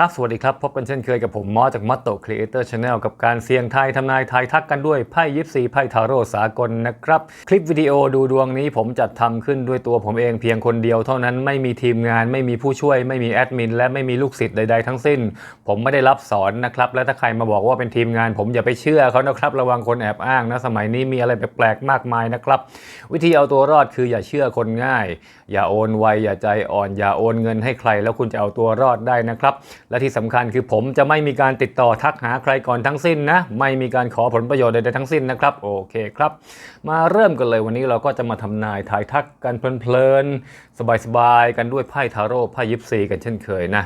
ครับ สวัสดีครับ พบกันเช่นเคยกับผมมอสจากมัตโตครีเอเตอร์ชาแนลกับการเสี่ยงทายทำนายทายทักกันด้วยไพ่ยิปซีไพ่ทาโร่สากลนะครับ คลิปวิดีโอดูดวงนี้ผมจัดทำขึ้นด้วยตัวผมเองเพียงคนเดียวเท่านั้นไม่มีทีมงาน ไม่มีผู้ช่วย ไม่มีแอดมินและไม่มีลูกศิษย์ใด ๆ ทั้งสิ้น ผมไม่ได้รับสอนนะครับ และถ้าใครมาบอกว่าเป็นทีมงาน ผมอย่าไปเชื่อเขานะครับระวังคนแอบอ้างนะสมัยนี้มีอะไรแปลกๆมากมายนะครับวิธีเอาตัวรอดคืออย่าเชื่อคนง่าย อย่าโอนไวอย่าใจอ่อน อย่าโอนเงินให้ใคร แล้วคุณจะเอาตัวรอดได้นะครับและที่สำคัญคือผมจะไม่มีการติดต่อทักหาใครก่อนทั้งสิ้นนะ ไม่มีการขอผลประโยชน์ใดๆทั้งสิ้นนะครับ โอเคครับ มาเริ่มกันเลยวันนี้เราก็จะมาทำนายทายทักกันเพลินๆสบายๆกันด้วยไพ่ทาโร่ไพ่ยิปซีกันเช่นเคยนะ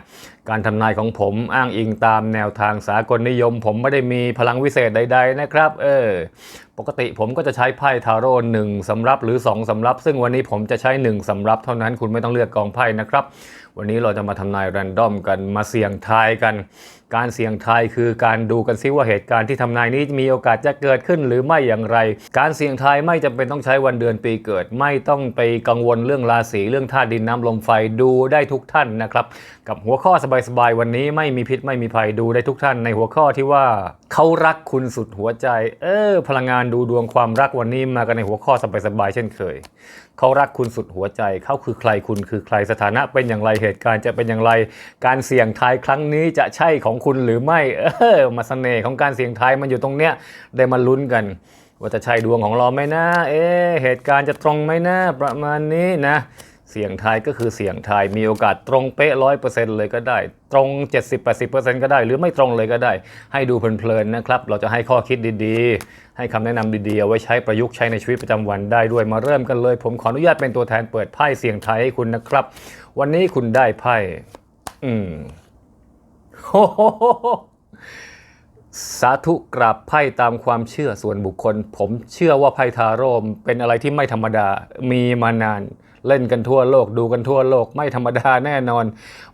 การทำนายของผมอ้างอิงตามแนวทางสากลนิยม ผมไม่ได้มีพลังวิเศษใด ๆ นะครับ เออปกติผมก็จะใช้ไพ่ทาโร่หนึ่งสำรับหรือ 2สำรับ ซึ่งวันนี้ผมจะใช้ 1สำรับเท่านั้นคุณไม่ต้องเลือกกองไพ่นะครับ วันนี้เราจะมาทำนายแรนดอมกันมาเสี่ยงทายกัน การเสี่ยงทายคือการดูกันซิว่าเหตุการณ์ที่ทำนายนี้มีโอกาสจะเกิดขึ้นหรือไม่อย่างไร การเสี่ยงทายไม่จำเป็นต้องใช้วันเดือนปีเกิด ไม่ต้องไปกังวลเรื่องราศีเรื่องธาตุดินน้ำลมไฟดูได้ทุกท่านนะครับ กับหัวข้อสบายๆวันนี้ไม่มีพิษไม่มีภัยดูได้ทุกท่านในหัวข้อที่ว่าเขารักคุณสุดหัวใจ เออพลังงานดูดวงความรักวันนี้มากันในหัวข้อสบายๆเช่นเคยเขารักคุณสุดหัวใจ เขาคือใครคุณคือใครสถานะเป็นอย่างไรเหตุการณ์จะเป็นอย่างไร การเสี่ยงทายครั้งนี้จะใช่ของคุณหรือไม่เออมาเสน่ห์ของการเสี่ยงทายมันอยู่ตรงเนี้ยได้มาลุ้นกัน ว่าจะใช่ดวงของเราไหมนะเอ๊เหตุการณ์จะตรงไหมนะประมาณนี้นะ เสี่ยงทายก็คือเสี่ยงทายมีโอกาสตรงเป๊ะร้อยเปอร์เซ็นต์เลยก็ได้ ตรง 70-80%ก็ได้ หรือไม่ตรงเลยก็ได้ ให้ดูเพลินๆนะครับ เราจะให้ข้อคิดดีๆ ให้คำแนะนำดีๆ เอาไว้ใช้ประยุกต์ใช้ในชีวิตประจำวันได้ด้วยมาเริ่มกันเลย ผมขออนุญาตเป็นตัวแทนเปิดไพ่เสี่ยงทายให้คุณนะครับ วันนี้คุณได้ไพ่อืมโอ้โหสาธุกราบไพ่ตามความเชื่อส่วนบุคคล ผมเชื่อว่าไพ่ทาโร่เป็นอะไรที่ไม่ธรรมดามีมานาน เล่นกันทั่วโลกดูกันทั่วโลกไม่ธรรมดาแน่นอน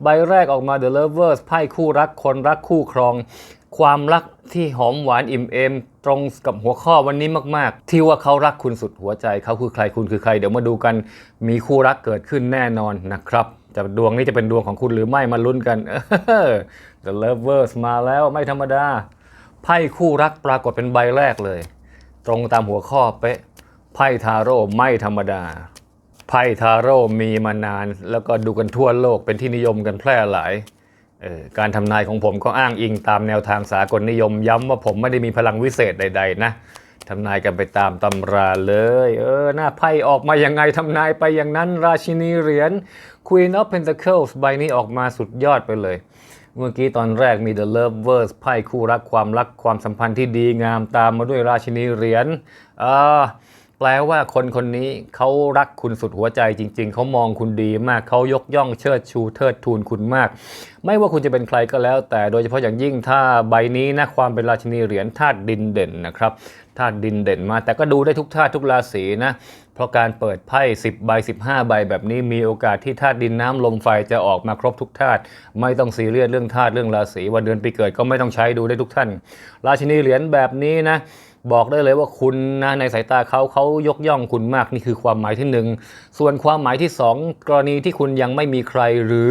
ใบแรกออกมา The Lovers ไพ่คู่รักคนรักคู่ครอง ความรักที่หอมหวานอิ่มเอม ตรงกับหัวข้อวันนี้มากๆ ที่ว่าเขารักคุณสุดหัวใจเขาคือใครคุณคือใคร เดี๋ยวมาดูกันมีคู่รักเกิดขึ้นแน่นอนนะครับจะดวงนี้จะเป็นดวงของคุณหรือไม่มาลุ้นกัน The Lovers มาแล้วไม่ธรรมดาไพ่คู่รักปรากฏเป็นใบแรกเลย ตรงตามหัวข้อเป๊ะไพ่ทาโร่ไม่ธรรมดา ไพ่ทาโร่มีมานาน แล้วก็ดูกันทั่วโลกเป็นที่นิยมกันแพร่หลายออการทำนายของผมก็อ้างอิงตามแนวทางสากลนิยม ย้ำว่าผมไม่ได้มีพลังวิเศษใด ๆ นะทำนายกันไปตามตำราเลย เออ หน้าไพ่ออกมายังไงทำนายไปอย่างนั้น ราชินีเหรียญ Queen of Pentacles ใบนี้ออกมาสุดยอดไปเลย เมื่อกี้ตอนแรกมี The Lovers ไพ่คู่รักความรักความสัมพันธ์ที่ดีงามตามมาด้วยราชินีเหรียญอ่า แปลว่าคนคนนี้เขารักคุณสุดหัวใจจริง ๆ เขามองคุณดีมากเขายกย่องเชิดชูเทิดทูนคุณมาก ไม่ว่าคุณจะเป็นใครก็แล้ว แต่โดยเฉพาะอย่างยิ่งถ้าใบนี้นะความเป็นราชินีเหรียญธาตุดินเด่นนะครับธาตุดินเด่นมา แต่ก็ดูได้ทุกธาตุทุกราศีนะเพราะการเปิดไพ่10ใบ15 ใบแบบนี้มีโอกาสที่ธาตุดินน้ำลมไฟจะออกมาครบทุกธาตุไม่ต้องซีเรียสเรื่องธาตุเรื่องราศีวันเดือนปีเกิดก็ไม่ต้องใช้ดูได้ทุกท่าน ราชินีเหรียญแบบนี้นะ บอกได้เลยว่าคุณนะในสายตาเขาเขายกย่องคุณมากนี่คือความหมายที่หนึ่งส่วนความหมายที่สองกรณีที่คุณยังไม่มีใคร หรือ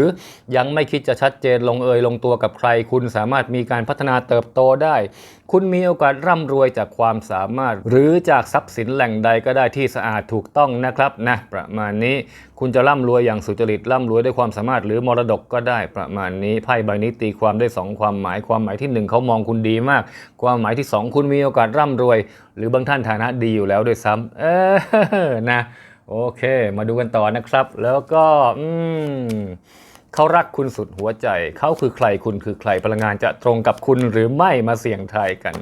ยังไม่คิดจะชัดเจนลงเอยลงตัวกับใคร คุณสามารถมีการพัฒนาเติบโตได้ คุณมีโอกาสร่ำรวยจากความสามารถ หรือจากทรัพย์สินแหล่งใดก็ได้ที่สะอาดถูกต้องนะครับนะประมาณนี้คุณจะร่ำรวยอย่างสุจริตร่ำรวยด้วยความสามารถหรือมรดกก็ได้ประมาณนี้ไพ่ใบนี้ตีความได้สองความหมายความหมายที่หนึ่งเขามองคุณดีมาก ความหมายที่สองคุณมีโอกาสร่ำรวย หรือบางท่านฐานะดีอยู่แล้วด้วยซ้ำเออนะโอเค มาดูกันต่อนะครับ แล้วก็อืม เขารักคุณสุดหัวใจ เขาคือใครคุณคือใครพลังงานจะตรงกับคุณหรือไม่มาเสี่ยงทายกัน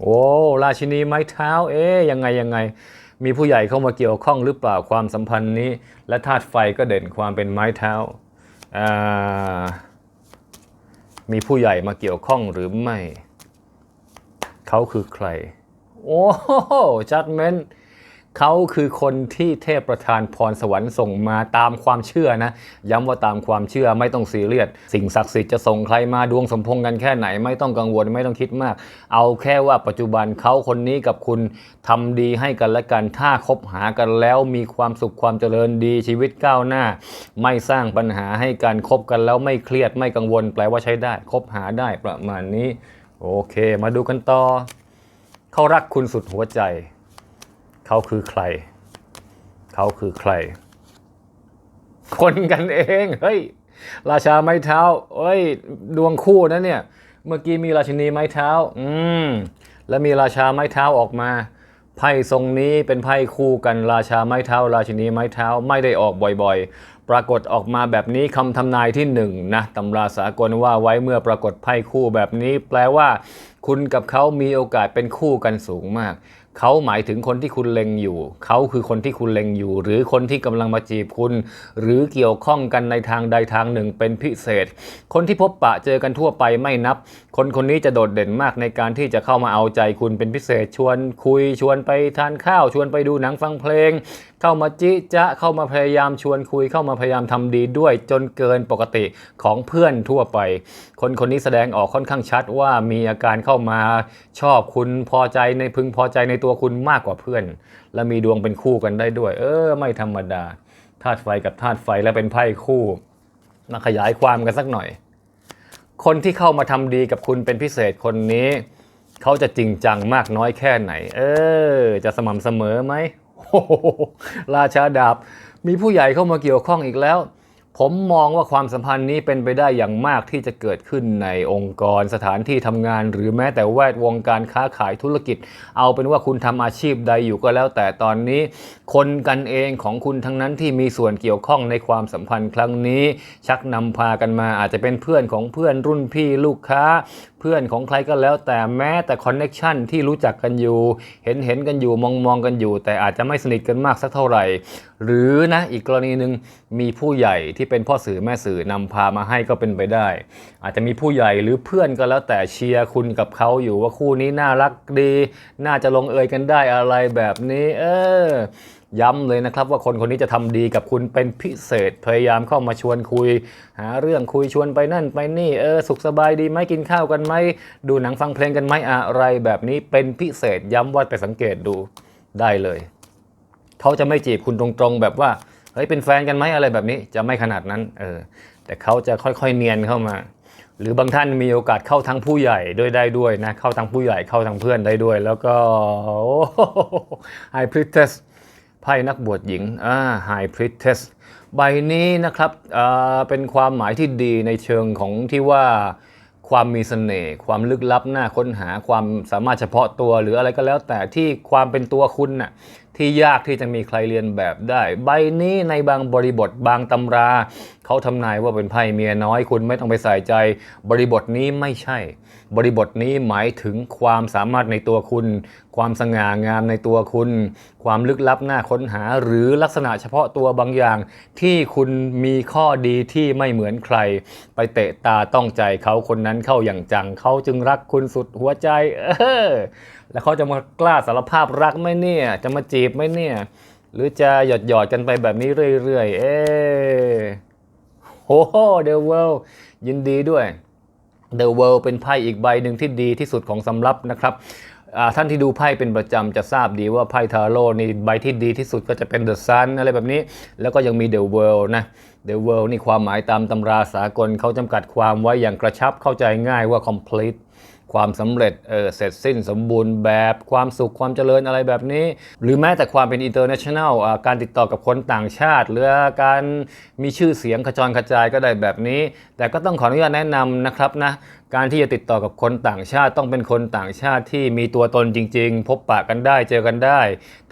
โอ้ราชินีไม้เท้า เอ๊ยยังไงยังไง มีผู้ใหญ่เข้ามาเกี่ยวข้องหรือเปล่าความสัมพันธ์นี้ และธาตุไฟก็เด่นความเป็นไม้เท้าอ่ามีผู้ใหญ่มาเกี่ยวข้องหรือไม่ เขาคือใคร โอ้จัดเมน เขาคือคนที่เทพประทานพรสวรรค์ส่งมาตามความเชื่อนะ ย้ำว่าตามความเชื่อไม่ต้องซีเรียสสิ่งศักดิ์สิทธิ์จะส่งใครมาดวงสมพงษ์กันแค่ไหน ไม่ต้องกังวลไม่ต้องคิดมาก เอาแค่ว่าปัจจุบันเขาคนนี้กับคุณทำดีให้กันและกันถ้าคบหากันแล้วมีความสุขความเจริญดีชีวิตก้าวหน้า ไม่สร้างปัญหาให้กันคบกันแล้วไม่เครียดไม่กังวล แปลว่าใช้ได้คบหาได้ประมาณนี้ โอเค มาดูกันต่อเขารักคุณสุดหัวใจ เขาคือใคร เขาคือใคร คนกันเองเฮ้ยราชาไม้เท้าเฮ้ย ดวงคู่นะเนี่ย เมื่อกี้มีราชินีไม้เท้า อืม แล้วมีราชาไม้เท้าออกมา ไพ่ทรงนี้เป็นไพ่คู่กันราชาไม้เท้า ราชินีไม้เท้าไม่ได้ออกบ่อยๆ ปรากฏออกมาแบบนี้คำทำนายที่หนึ่งนะตำราสากลว่าไว้เมื่อปรากฏไพ่คู่แบบนี้ แปลว่า คุณกับเขามีโอกาสเป็นคู่กันสูงมาก เขาหมายถึงคนที่คุณเล็งอยู่ เขาคือคนที่คุณเล็งอยู่ หรือคนที่กำลังมาจีบคุณ หรือเกี่ยวข้องกันในทางใดทางหนึ่งเป็นพิเศษ คนที่พบปะเจอกันทั่วไปไม่นับ คนคนนี้จะโดดเด่นมากในการที่จะเข้ามาเอาใจคุณเป็นพิเศษ ชวนคุยชวนไปทานข้าว ชวนไปดูหนังฟังเพลง เข้ามาจิจะเข้ามาพยายามชวนคุยเข้ามาพยายามทำดีด้วย จนเกินปกติของเพื่อนทั่วไป คนคนนี้แสดงออกค่อนข้างชัดว่ามีอาการเข้ามาชอบคุณพอใจในพึงพอใจในตัวคุณมากกว่าเพื่อน และมีดวงเป็นคู่กันได้ด้วย เออ ไม่ธรรมดาธาตุไฟกับธาตุไฟและเป็นไพ่คู่มาขยายความกันสักหน่อย คนที่เข้ามาทำดีกับคุณเป็นพิเศษคนนี้ เขาจะจริงจังมากน้อยแค่ไหน เออ จะสม่ำเสมอไหม ราชาดาบ มีผู้ใหญ่เข้ามาเกี่ยวข้องอีกแล้ว ผมมองว่าความสัมพันธ์นี้เป็นไปได้อย่างมากที่จะเกิดขึ้นในองค์กรสถานที่ทำงาน หรือแม้แต่แวดวงการค้าขายธุรกิจ เอาเป็นว่าคุณทำอาชีพใดอยู่ก็แล้วแต่ตอนนี้ คนกันเองของคุณทั้งนั้นที่มีส่วนเกี่ยวข้องในความสัมพันธ์ครั้งนี้ ชักนำพากันมาอาจจะเป็นเพื่อนของเพื่อนรุ่นพี่ลูกค้า เพื่อนของใครก็แล้วแต่แม้แต่คอนเน็ชันที่รู้จักกันอยู่ เห็นเห็นกันอยู่มองมองกันอยู่ แต่อาจจะไม่สนิทกันมากสักเท่าไหร่ หรือนะอีกกรณีหนึ่งมีผู้ใหญ่ที่เป็นพ่อสื่อแม่สื่อนำพามาให้ก็เป็นไปได้ อาจจะมีผู้ใหญ่หรือเพื่อนก็แล้วแต่เชียร์คุณกับเขาอยู่ว่าคู่นี้น่ารักดี น่าจะลงเอยกันได้อะไรแบบนี้ เออย้ำเลยนะครับว่าคนคนนี้จะทำดีกับคุณเป็นพิเศษ พยายามเข้ามาชวนคุย หาเรื่องคุยชวนไปนั่นไปนี่เออสุขสบายดีไหมกินข้าวกันไหมดูหนังฟังเพลงกันไหมอะไรแบบนี้เป็นพิเศษย้ำว่าไปสังเกตดูได้เลย เขาจะไม่จีบคุณตรงๆแบบว่า เฮ้ยเป็นแฟนกันไหมอะไรแบบนี้จะไม่ขนาดนั้นเออแต่เขาจะค่อยๆเนียนเข้ามา หรือบางท่านมีโอกาสเข้าทั้งผู้ใหญ่ด้วยได้ด้วยนะเข้าทั้งผู้ใหญ่เข้าทั้งเพื่อนได้ด้วย แล้วก็ไฮพริ t e s ไพ่นักบวชหญิงอ่าไฮพริ t e s ใบนี้นะครับอ่าเป็นความหมายที่ดีในเชิงของที่ว่าความมีเสน่ห์ความลึกลับหน่าค้นหาความสามารถเฉพาะตัวหรืออะไรก็แล้วแต่ที่ความเป็นตัวคุณน่ะ ที่ยากที่จะมีใครเรียนแบบได้ ใบนี้ในบางบริบทบางตำรา เขาทำนายว่าเป็นไพ่เมียน้อยคุณไม่ต้องไปใส่ใจ บริบทนี้ไม่ใช่ บริบทนี้หมายถึงความสามารถในตัวคุณ ความสง่างามในตัวคุณ ความลึกลับน่าค้นหาหรือลักษณะเฉพาะตัวบางอย่าง ที่คุณมีข้อดีที่ไม่เหมือนใคร ไปเตะตาต้องใจเขาคนนั้นเข้าอย่างจังเขาจึงรักคุณสุดหัวใจเออแล้วเขาจะมากล้าสารภาพรักไหมเนี่ย จะมาจีบไหมเนี่ย หรือจะหยอดหยอดกันไปแบบนี้เรื่อยๆเออโอ้โหเดวเวลยินดีด้วย The World เป็นไพ่อีกใบหนึ่งที่ดีที่สุดของสำรับนะครับ ท่านที่ดูไพ่เป็นประจำจะทราบดีว่าไพ่ทาโร่นี่ใบที่ดีที่สุดก็จะเป็น The Sun อะไรแบบนี้ แล้วก็ยังมี The World นะ The World นี่ความหมายตามตำราสากลเขาจำกัดความไว้อย่างกระชับเข้าใจง่ายว่า complete ความสำเร็จเออเสร็จสิ้นสมบูรณ์แบบความสุขความเจริญอะไรแบบนี้ หรือแม้แต่ความเป็น international อ่าการติดต่อกับคนต่างชาติ หรือการมีชื่อเสียงขจรกระจายก็ได้แบบนี้ แต่ก็ต้องขออนุญาตแนะนำนะครับนะการที่จะติดต่อกับคนต่างชาติต้องเป็นคนต่างชาติที่มีตัวตนจริง ๆ พบปะกันได้เจอกันได้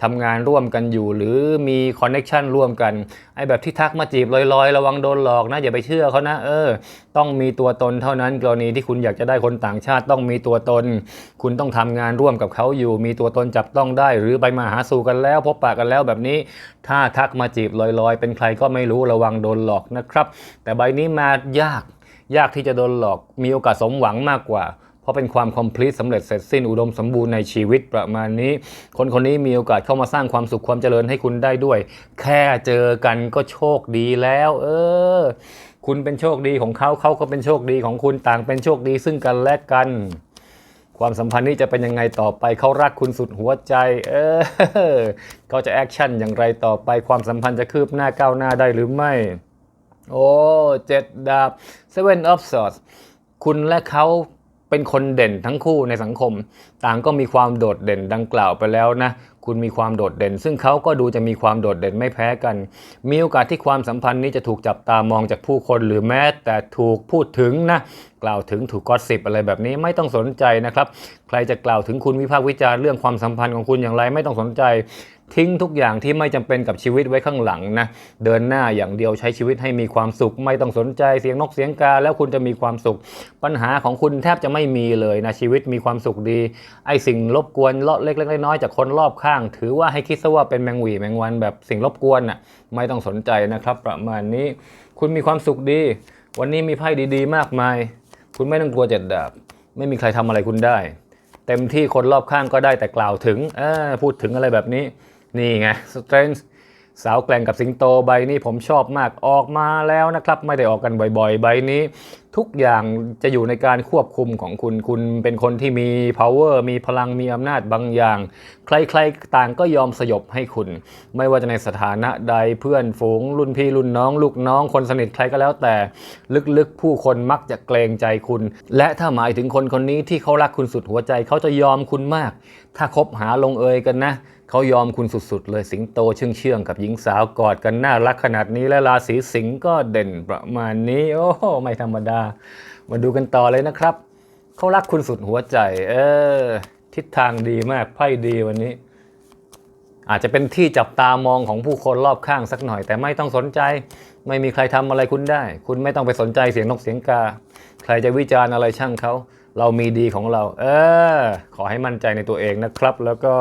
ทำงานร่วมกันอยู่ หรือมีคอนเน็ชันร่วมกันไอ้แบบที่ทักมาจีบลอยๆ ระวังโดนหลอกนะอย่าไปเชื่อเขานะเออ ต้องมีตัวตนเท่านั้นกรณีที่คุณอยากจะได้คนต่างชาติต้องมีตัวตน คุณต้องทำงานร่วมกับเขาอยู่ มีตัวตนจับต้องได้ หรือไปมาหาสู่กันแล้ว พบปะกันแล้วแบบนี้ ถ้าทักมาจีบลอยๆ เป็นใครก็ไม่รู้ระวังโดนหลอกนะครับ แต่ใบนี้มายาก ยากที่จะโดนหลอกมีโอกาสสมหวังมากกว่า เพราะเป็นความ complete สำเร็จเสร็จสิ้นอุดมสมบูรณ์ในชีวิตประมาณนี้ คนคนนี้มีโอกาสเข้ามาสร้างความสุขความเจริญให้คุณได้ด้วย แค่เจอกันก็โชคดีแล้ว เออ คุณเป็นโชคดีของเขาเขาก็เป็นโชคดีของคุณต่างเป็นโชคดีซึ่งกันและกันความสัมพันธ์นี้จะเป็นยังไงต่อไปเขารักคุณสุดหัวใจ เออเขาจะแอคชั่นอย่างไรต่อไปความสัมพันธ์จะคืบหน้าก้าวหน้าได้หรือไม่ โอ้เจ็ดดาบ Seven of Swords คุณและเขาเป็นคนเด่นทั้งคู่ในสังคม ต่างก็มีความโดดเด่นดังกล่าวไปแล้วนะ คุณมีความโดดเด่น ซึ่งเขาก็ดูจะมีความโดดเด่นไม่แพ้กัน มีโอกาสที่ความสัมพันธ์นี้จะถูกจับตามองจากผู้คนหรือแม้แต่ถูกพูดถึงนะ กล่าวถึงถูกกอสิบอะไรแบบนี้ไม่ต้องสนใจนะครับ ใครจะกล่าวถึงคุณวิพากษ์วิจารณ์เรื่องความสัมพันธ์ของคุณอย่างไรไม่ต้องสนใจ ทิ้งทุกอย่างที่ไม่จำเป็นกับชีวิตไว้ข้างหลังนะเดินหน้าอย่างเดียวใช้ชีวิตให้มีความสุข ไม่ต้องสนใจเสียงนกเสียงกาแล้วคุณจะมีความสุข ปัญหาของคุณแทบจะไม่มีเลยนะชีวิตมีความสุขดี ไอสิ่งรบกวนเลาะเล็กๆน้อยๆจากคนรอบข้าง ถือว่าให้คิดซะว่าเป็นแมงวีแมงวันแบบสิ่งรบกวนน่ะไม่ต้องสนใจนะครับประมาณนี้คุณมีความสุขดี วันนี้มีไพ่ดีๆ มากมาย คุณไม่ต้องกลัวเจ็ดดาบ ไม่มีใครทำอะไรคุณได้ เต็มที่คนรอบข้างก็ได้แต่กล่าวถึงเออพูดถึงอะไรแบบนี้ นี่ไงสเตรนส์สาวแกล่งกับสิงโตใบนี้ผมชอบมากออกมาแล้วนะครับ ไม่ได้ออกกันบ่อยๆ ใบนี้ ทุกอย่างจะอยู่ในการควบคุมของคุณ คุณเป็นคนที่มี power มีพลัง มีอำนาจบางอย่าง ใครๆ ต่างก็ยอมสยบให้คุณ ไม่ว่าจะในสถานะใด เพื่อนฝูง รุ่นพี่รุ่นน้อง ลูกน้อง คนสนิทใครก็แล้วแต่ ลึกๆ ผู้คนมักจะเกรงใจคุณ และถ้าหมายถึงคนคนนี้ที่เขารักคุณสุดหัวใจ เขาจะยอมคุณมาก ถ้าคบหาลงเอยกันนะเขายอมคุณสุดๆ เลยสิงโตเชื่องเชื่องๆกับหญิงสาวกอดกันน่ารักขนาดนี้และราศีสิงห์ก็เด่นประมาณนี้ โอ้โหไม่ธรรมดามาดูกันต่อเลยนะครับ เขารักคุณสุดหัวใจ เออ ทิศทางดีมากไพ่ดีวันนี้ อาจจะเป็นที่จับตามองของผู้คนรอบข้างสักหน่อย แต่ไม่ต้องสนใจ ไม่มีใครทำอะไรคุณได้ คุณไม่ต้องไปสนใจเสียงนกเสียงกา ใครจะวิจารณ์อะไรช่างเขา เรามีดีของเรา เออ ขอให้มั่นใจในตัวเองนะครับ แล้วก็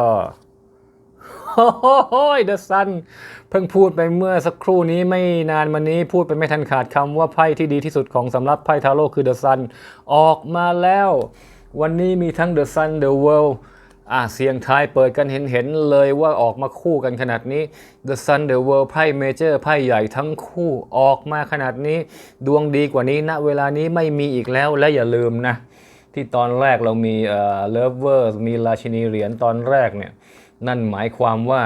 โอ้โหเดอะซันเพิ่งพูดไปเมื่อสักครู่นี้ไม่นานมานี้พูดไปไม่ทันขาดคำว่าไพ่ที่ดีที่สุดของสำหรับไพ่ทาโร่คือเดอะซันออกมาแล้ว วันนี้มีทั้งเดอะซันเดอะเวิลด์อะเสียงทายเปิดกันเห็นเห็นเลยว่าออกมาคู่กันขนาดนี้ The Sun The World ไพ่เมเจอร์ไพ่ใหญ่ทั้งคู่ออกมาขนาดนี้ ดวงดีกว่านี้ณเวลานี้ไม่มีอีกแล้วและอย่าลืมนะ ที่ตอนแรกเรามีเอ่อ Lovers มีราชินีเหรียญตอนแรกเนี่ย นั่นหมายความว่า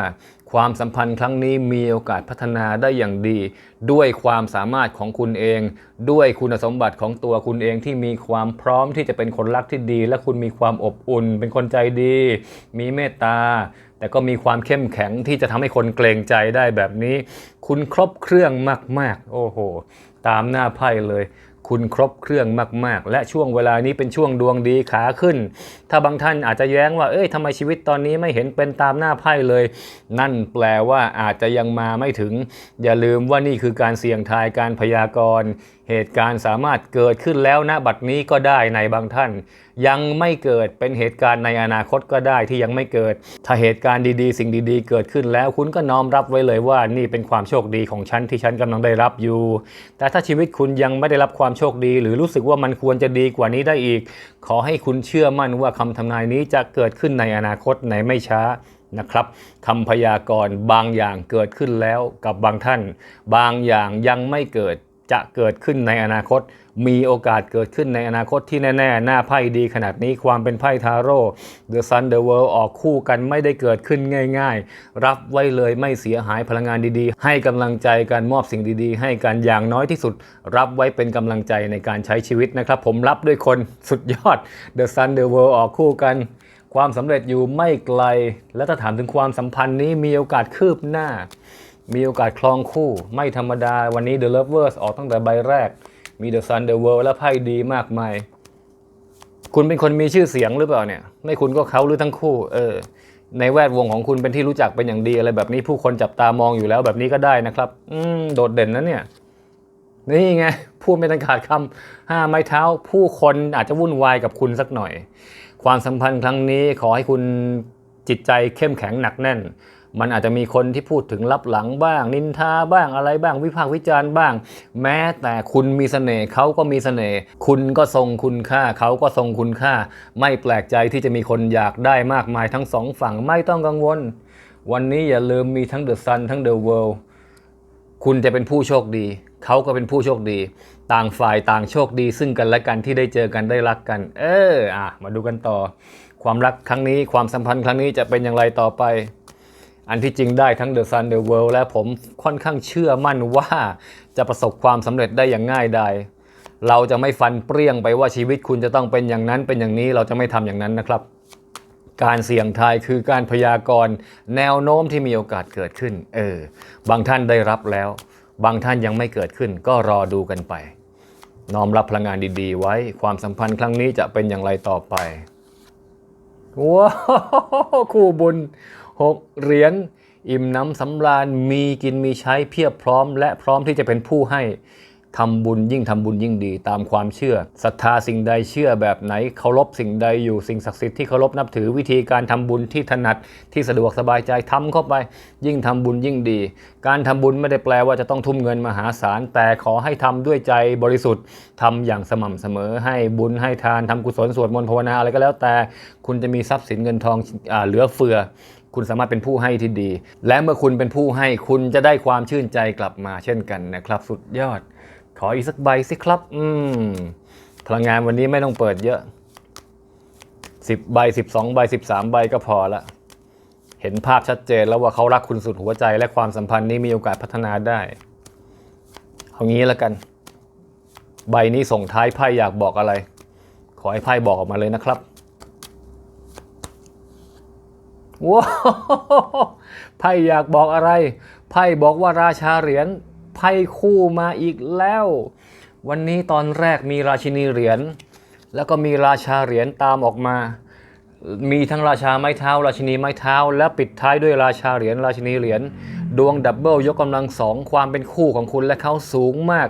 ความสัมพันธ์ครั้งนี้มีโอกาสพัฒนาได้อย่างดี ด้วยความสามารถของคุณเอง ด้วยคุณสมบัติของตัวคุณเองที่มีความพร้อมที่จะเป็นคนรักที่ดี และคุณมีความอบอุ่น เป็นคนใจดี มีเมตตา แต่ก็มีความเข้มแข็งที่จะทำให้คนเกรงใจได้แบบนี้ คุณครบเครื่องมาก ๆ โอ้โห ตามหน้าไพ่เลย คุณครบเครื่องมาก ๆ และช่วงเวลานี้เป็นช่วงดวงดีขาขึ้น ถ้าบางท่านอาจจะแย้งว่า เอ้ยทำไมชีวิตตอนนี้ไม่เห็นเป็นตามหน้าไพ่เลย นั่นแปลว่าอาจจะยังมาไม่ถึง อย่าลืมว่านี่คือการเสี่ยงทายการพยากรณ์ เหตุการณ์สามารถเกิดขึ้นแล้วณบัดนี้ก็ได้ในบางท่าน ยังไม่เกิดเป็นเหตุการณ์ในอนาคตก็ได้ที่ยังไม่เกิด ถ้าเหตุการณ์ดีๆ สิ่งดีๆ เกิดขึ้นแล้วคุณก็น้อมรับไว้เลยว่านี่เป็นความโชคดีของฉันที่ฉันกำลังได้รับอยู่ แต่ถ้าชีวิตคุณยังไม่ได้รับความโชคดี หรือรู้สึกว่ามันควรจะดีกว่านี้ได้อีก ขอให้คุณเชื่อมั่นว่าคำทำนายนี้จะเกิดขึ้นในอนาคตในไม่ช้านะครับคำพยากรณ์บางอย่างเกิดขึ้นแล้วกับบางท่าน บางอย่างยังไม่เกิด จะเกิดขึ้นในอนาคต มีโอกาสเกิดขึ้นในอนาคตที่แน่ ๆ หน้าไพ่ดีขนาดนี้ความเป็นไพ่ทาโร่ The Sun The World ออกคู่กันไม่ได้เกิดขึ้นง่าย ๆ รับไว้เลยไม่เสียหายพลังงานดีๆ ให้กำลังใจการมอบสิ่งดีๆ ให้กันอย่างน้อยที่สุด รับไว้เป็นกำลังใจในการใช้ชีวิตนะครับ ผมรับด้วยคนสุดยอด The Sun The World ออกคู่กันความสำเร็จอยู่ไม่ไกล และถ้าถามถึงความสัมพันธ์นี้มีโอกาสคืบหน้า มีโอกาสคลองคู่ไม่ธรรมดาวันนี้ The Lovers ออกตั้งแต่ใบแรก มี The Sun The World และไพ่ดีมากมาย คุณเป็นคนมีชื่อเสียงหรือเปล่าเนี่ย ไม่คุณก็เขาหรือทั้งคู่ เออ ในแวดวงของคุณเป็นที่รู้จักเป็นอย่างดีอะไรแบบนี้ผู้คนจับตามองอยู่แล้วแบบนี้ก็ได้นะครับ อืมโดดเด่นนะเนี่ย นี่ไงพูดไม่ทันขาดคำห้าไม้เท้า ผู้คนอาจจะวุ่นวายกับคุณสักหน่อย ความสัมพันธ์ครั้งนี้ขอให้คุณจิตใจเข้มแข็งหนักแน่น มันอาจจะมีคนที่พูดถึงลับหลังบ้าง นินทาบ้างอะไรบ้างวิพากษ์วิจารณ์บ้าง แม้แต่คุณมีเสน่ห์เขาก็มีเสน่ห์คุณก็ทรงคุณค่าเขาก็ทรงคุณค่า ไม่แปลกใจที่จะมีคนอยากได้มากมายทั้งสองฝั่งไม่ต้องกังวล วันนี้อย่าลืมมีทั้งเดอะซันทั้งเดอะเวิลด์คุณจะเป็นผู้โชคดี เขาก็เป็นผู้โชคดี ต่างฝ่ายต่างโชคดี ซึ่งกันและกันที่ได้เจอกันได้รักกัน เอออะมาดูกันต่อ ความรักครั้งนี้ความสัมพันธ์ครั้งนี้จะเป็นอย่างไรต่อไป อันที่จริงได้ทั้ง The Sun The World และผมค่อนข้างเชื่อมั่นว่าจะประสบความสำเร็จได้อย่างง่ายดายเราจะไม่ฟันเปรี้ยงไปว่าชีวิตคุณจะต้องเป็นอย่างนั้นเป็นอย่างนี้เราจะไม่ทำอย่างนั้นนะครับ การเสี่ยงทายคือการพยากรณ์แนวโน้มที่มีโอกาสเกิดขึ้น เออ บางท่านได้รับแล้ว บางท่านยังไม่เกิดขึ้น ก็รอดูกันไป น้อมรับพลังงานดีๆ ไว้ความสัมพันธ์ครั้งนี้จะเป็นอย่างไรต่อไปว้าคู่บุญ หกเหรียญอิ่มน้ำสำราญมีกินมีใช้เพียบพร้อม และพร้อมที่จะเป็นผู้ให้ทำบุญยิ่งทำบุญยิ่งดีตามความเชื่อศรัทธาสิ่งใดเชื่อแบบไหนเคารพสิ่งใดอยู่สิ่งศักดิ์สิทธิ์ที่เคารพนับถือวิธีการทำบุญที่ถนัดที่สะดวกสบายใจทำเข้าไป ยิ่งทำบุญยิ่งดี การทำบุญไม่ได้แปลว่าจะต้องทุ่มเงินมหาศาล แต่ขอให้ทำด้วยใจบริสุทธิ์ทำอย่างสม่ำเสมอ ให้บุญให้ทานทำกุศลสวดมนต์ภาวนาอะไรก็แล้วแต่ คุณจะมีทรัพย์สินเงินทองอเหลือเฟือ คุณสามารถเป็นผู้ให้ที่ดี และเมื่อคุณเป็นผู้ให้คุณจะได้ความชื่นใจกลับมาเช่นกันนะครับ สุดยอด ขออีกสักใบสิครับ อืมพลังงานวันนี้ไม่ต้องเปิดเยอะ 10 ใบ 12 ใบ 13 ใบก็พอละ เห็นภาพชัดเจนแล้วว่าเขารักคุณสุดหัวใจ และความสัมพันธ์นี้มีโอกาสพัฒนาได้เอางี้แล้วกัน ใบนี้ส่งท้ายไพ่อยากบอกอะไร ขอให้ไพ่บอกออกมาเลยนะครับ ว้าวไพ่อยากบอกอะไร ไพ่บอกว่าราชาเหรียญไพ่คู่มาอีกแล้ว วันนี้ตอนแรกมีราชินีเหรียญแล้วก็มีราชาเหรียญตามออกมา มีทั้งราชาไม้เท้า ราชินีไม้เท้า และปิดท้ายด้วยราชาเหรียญราชินีเหรียญ ดวงดับเบิลยกกำลังสองความเป็นคู่ของคุณและเขาสูงมาก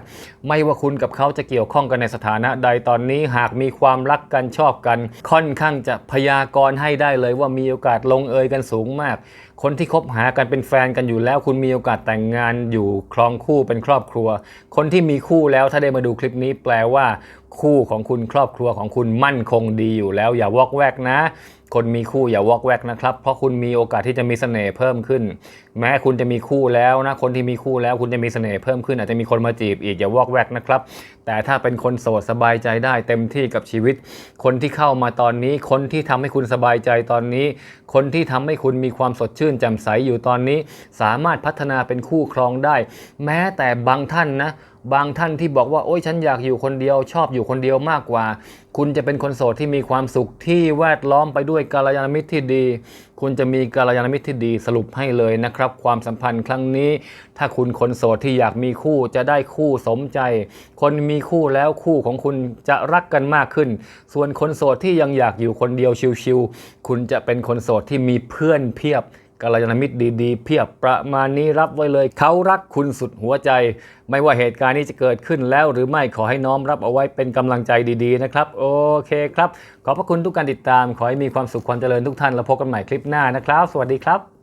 ไม่ว่าคุณกับเขาจะเกี่ยวข้องกันในสถานะใดตอนนี้หากมีความรักกันชอบกัน ค่อนข้างจะพยากรณ์ให้ได้เลยว่ามีโอกาสลงเอยกันสูงมาก คนที่คบหากันเป็นแฟนกันอยู่แล้ว คุณมีโอกาสแต่งงานอยู่ครองคู่เป็นครอบครัว คนที่มีคู่แล้วถ้าได้มาดูคลิปนี้แปลว่า คู่ของคุณครอบครัวของคุณมั่นคงดีอยู่แล้ว อย่าวอกแวกนะ คนมีคู่อย่าวอกแวกนะครับ เพราะคุณมีโอกาสที่จะมีเสน่ห์เพิ่มขึ้น แม้คุณจะมีคู่แล้วนะ คนที่มีคู่แล้วคุณจะมีเสน่ห์เพิ่มขึ้น อาจจะมีคนมาจีบอีกอย่าวอกแวกนะครับ แต่ถ้าเป็นคนโสดสบายใจได้เต็มที่กับชีวิต คนที่เข้ามาตอนนี้ คนที่ทำให้คุณสบายใจตอนนี้ คนที่ทำให้คุณมีความสดชื่นแจ่มใสอยู่ตอนนี้ สามารถพัฒนาเป็นคู่ครองได้ แม้แต่บางท่านนะ บางท่านที่บอกว่าโอ้ยฉันอยากอยู่คนเดียว ชอบอยู่คนเดียวมากกว่า คุณจะเป็นคนโสดที่มีความสุขที่แวดล้อมไปด้วยกาลยานมิตรที่ดี คุณจะมีกาลยานมิตรที่ดีสรุปให้เลยนะครับ ความสัมพันธ์ครั้งนี้ ถ้าคุณคนโสดที่อยากมีคู่จะได้คู่สมใจ คนมีคู่แล้วคู่ของคุณจะรักกันมากขึ้น ส่วนคนโสดที่ยังอยากอยู่คนเดียวชิวๆคุณจะเป็นคนโสดที่มีเพื่อนเพียบ กัลยาณมิตรดีๆ เพียบประมาณนี้รับไว้เลย เขารักคุณสุดหัวใจ ไม่ว่าเหตุการณ์นี้จะเกิดขึ้นแล้วหรือไม่ขอให้น้อมรับเอาไว้เป็นกำลังใจดีๆนะครับ โอเคครับ ขอบพระคุณทุกการติดตาม ขอให้มีความสุขความเจริญทุกท่านแล้วพบกันใหม่คลิปหน้านะครับ สวัสดีครับ